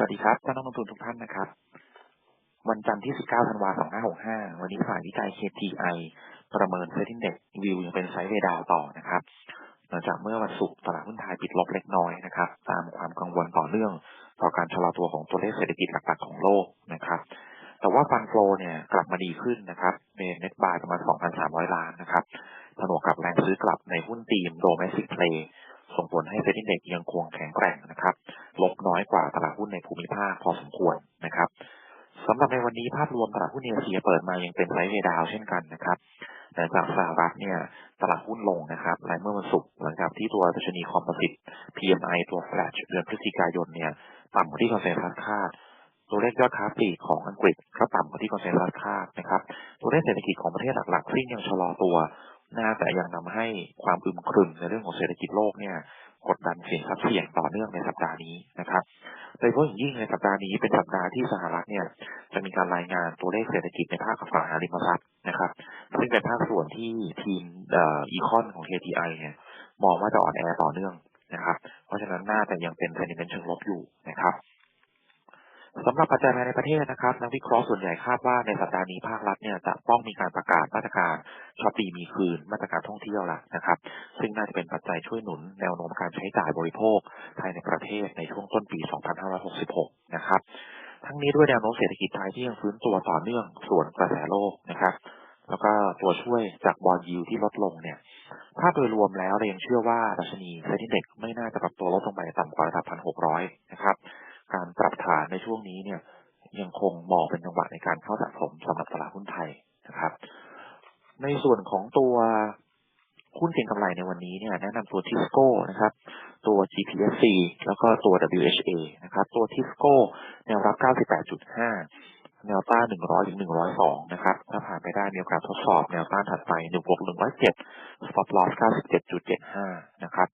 สวัสดีครับท่านนักลงทุนทุกท่านนะครับ วันจันทร์ที่ 19 ธันวาคม 2565 วันนี้ฝ่ายวิจัย KTI ประเมินเซ็นดิ้งเด็กวิวยังเป็นไซด์เวดาวต่อนะครับหลังจากเมื่อวันศุกร์ตลาดหุ้นไทยปิดลบเล็กน้อยนะครับ ตามความกังวลต่อเนื่อง ต่อการชะลอตัวของตัวเลขเศรษฐกิจหลักๆของโลกนะครับ แต่ว่าฟันโฟลเนี่ยกลับมาดีขึ้นนะครับเป็นเน็ตบายประมาณ 2,300 ล้านนะครับผนวกกับแรงซื้อกลับในหุ้นทีมโดเมสิกเพลย์ส่งผลให้เซ็นดิ้งเด็กยังคงแข็งแกร่งนะครับ ลบน้อยกว่าตลาดหุ้นในภูมิภาคพอสมควรนะครับสำหรับในวันนี้ภาพรวมตลาดหุ้นเอเชียเปิดมายังเป็นไซด์เวดาวเช่นกันนะครับแต่จากสหรัฐเนี่ยตลาดหุ้นลงนะครับหลังเมื่อวันศุกร์หลังจากที่ตัวดัชนีคอมโพสิต PMI ตัวแฟลชเดือนพฤศจิกายนเนี่ยต่ำกว่าที่คอนเซ็นแซสคาดตัวเลขยอดค้าปลีกของอังกฤษก็ต่ำกว่าที่คอนเซ็นแซสคาดนะครับตัวเลขเศรษฐกิจของประเทศหลักๆซึ่งยังชะลอตัว น่าจะยังทำให้ความอึมครึมในเรื่องของเศรษฐกิจโลกเนี่ยกดดันสินทรัพย์เสี่ยงต่อเนื่องในสัปดาห์นี้นะครับโดยเฉพาะอย่างยิ่งในสัปดาห์นี้เป็นสัปดาห์ที่สหรัฐเนี่ยจะมีการรายงานตัวเลขเศรษฐกิจในภาคอสังหาริมทรัพย์นะครับ ซึ่งเป็นภาคส่วนที่ทีมอีคอนของ KTI เนี่ยมองว่าจะอ่อนแอต่อเนื่องนะครับ เพราะฉะนั้นน่าจะยังเป็นเซนิเมนต์เชิงลบอยู่นะครับ สำหรับปัจจัยภายในประเทศนะครับนักวิเคราะห์ส่วนใหญ่คาดว่าในสัปดาห์นี้ภาครัฐเนี่ยจะต้องมีการประกาศมาตรการช็อปปีมีคืนมาตรการท่องเที่ยวละนะครับ ซึ่งน่าจะเป็นปัจจัยช่วยหนุนแนวโน้มการใช้จ่ายบริโภค ภายในประเทศในช่วงต้นปี 2566 นะครับ ทั้งนี้ด้วยแนวโน้มเศรษฐกิจไทยที่ยังฟื้นตัวต่อเนื่องส่วนกระแสโลกนะครับ แล้วก็ตัวช่วยจากบอลยูที่ลดลงเนี่ยภาพโดยรวมแล้วเรายังเชื่อว่าดัชนีเซ็นดิเด็กไม่น่าจะปรับตัวลดลงไปต่ำกว่าระดับ 1,600 นะครับการปรับฐาน ในช่วงนี้เนี่ยยังคงมองเป็นจังหวะในการเข้าสะสมสำหรับตลาดหุ้นไทยนะครับ ในส่วนของตัวหุ้นเก็งกำไรในวันนี้เนี่ยแนะนำตัวทิสโก้นะครับ ตัว GPSC แล้วก็ตัว WHA นะครับ ตัวทิสโก้แนวรับ 98.5 แนวต้าน 100 ถึง 102 นะครับ ถ้าผ่านไปได้มีโอกาสทดสอบแนวต้านถัดไป 16107 stop loss 97.75 นะครับ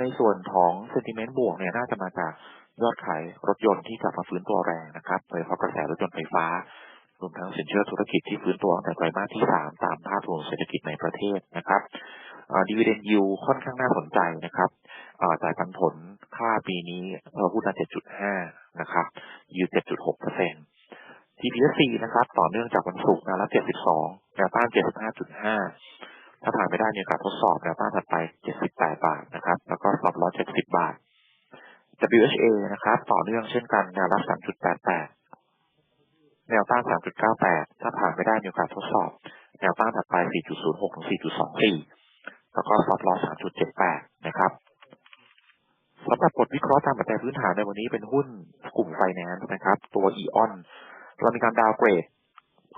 ในส่วนของเซนติเมนต์บวกเนี่ยน่าจะมาจากยอดขายรถยนต์ที่กลับมาฟื้นตัวแรงนะครับโดยเฉพาะกระแสรถยนต์ไฟฟ้ารวมทั้งสินเชื่อธุรกิจที่ฟื้นตัวในไตรมาสที่สามตามภาพรวมเศรษฐกิจในประเทศนะครับดีเวเดนยูค่อนข้างน่าสนใจนะครับจ่ายปันผลค่าปีนี้หุ้นละ7.5 นะครับยู7.6เปอร์เซ็นต์ TPSC นะครับ ต่อเนื่องจากวันศุกร์นะแล้ว72แนวต้าน 75.5 ถ้าผ่านไม่ได้มีโอกาสทดสอบแนวต้านถัดไป 78 บาทนะครับ แล้วก็สอบร้อย70 บาท WHA นะครับ ต่อเนื่องเช่นกันแนวรับ 3.88 แนวต้าน 3.98 ถ้าผ่านไม่ได้มีโอกาสทดสอบ แนวต้านถัดไป 4.06 ถึง 4.24 แล้วก็สอบรอ3.78 นะครับสำหรับบทวิเคราะห์ตามปัจจัยพื้นฐานในวันนี้เป็นหุ้นกลุ่มไฟแนนซ์นะครับ ตัว EON เรามีการดาวเกรด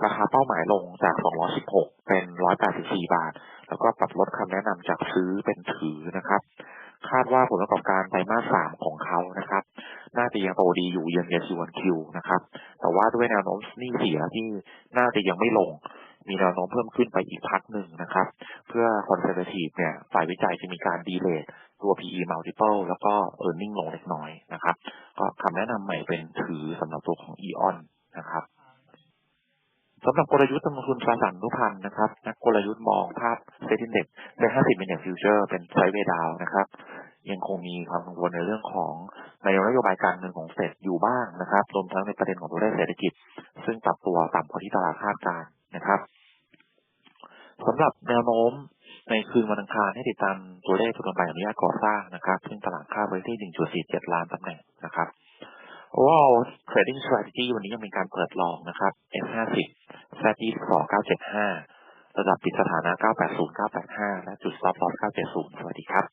ราคาเป้าหมายลงจาก 216 เป็น 184 บาท แล้วก็ปรับลดคำแนะนำจากซื้อเป็นถือนะครับ คาดว่าผลประกอบการไตรมาสสามของเขานะครับ น่าจะยังโตดีอยู่เยังเยสิวันคิวนะครับ แต่ว่าด้วยแนวโน้มหนี้เสียที่น่าจะยังไม่ลง มีแนวโน้มเพิ่มขึ้นไปอีกพักหนึ่งนะครับ เพื่อคอนเซอร์เวทีฟเนี่ย ฝ่ายวิจัยจะมีการดีเลทตัว PE multiple แล้วก็ earning ลงเล็กน้อยนะครับ ก็คำแนะนำใหม่เป็นถือสำหรับตัวของ EON นะครับ สำหรับกลยุทธ์ลงทุนตราสารนุพันธ์นะครับ นักกลยุทธ์มองภาพเซ็นดินเด็กใน50เป็นอย่างฟิวเจอร์เป็นไซด์เวดาวนะครับ ยังคงมีความกังวลในเรื่องของในนโยบายการเงินของเฟดอยู่บ้างนะครับรวมทั้งในประเด็นของตัวเลขเศรษฐกิจ ซึ่งปรับตัวต่ำกว่าที่ตลาดคาดการนะครับสำหรับแนวโน้มในคืนวันอังคารให้ติดตามตัวเลขทุนใบอนุญาตก่อสร้างนะครับ ซึ่งตลาดคาดไว้ที่ 1.47 ล้านตำแหน่งนะครับ overall trading strategy วันนี้ยังมีการเปิดลองนะครับ F50 Z22 975 ระดับปิดสถานะ 980 985 และจุดซับลอส970 สวัสดีครับ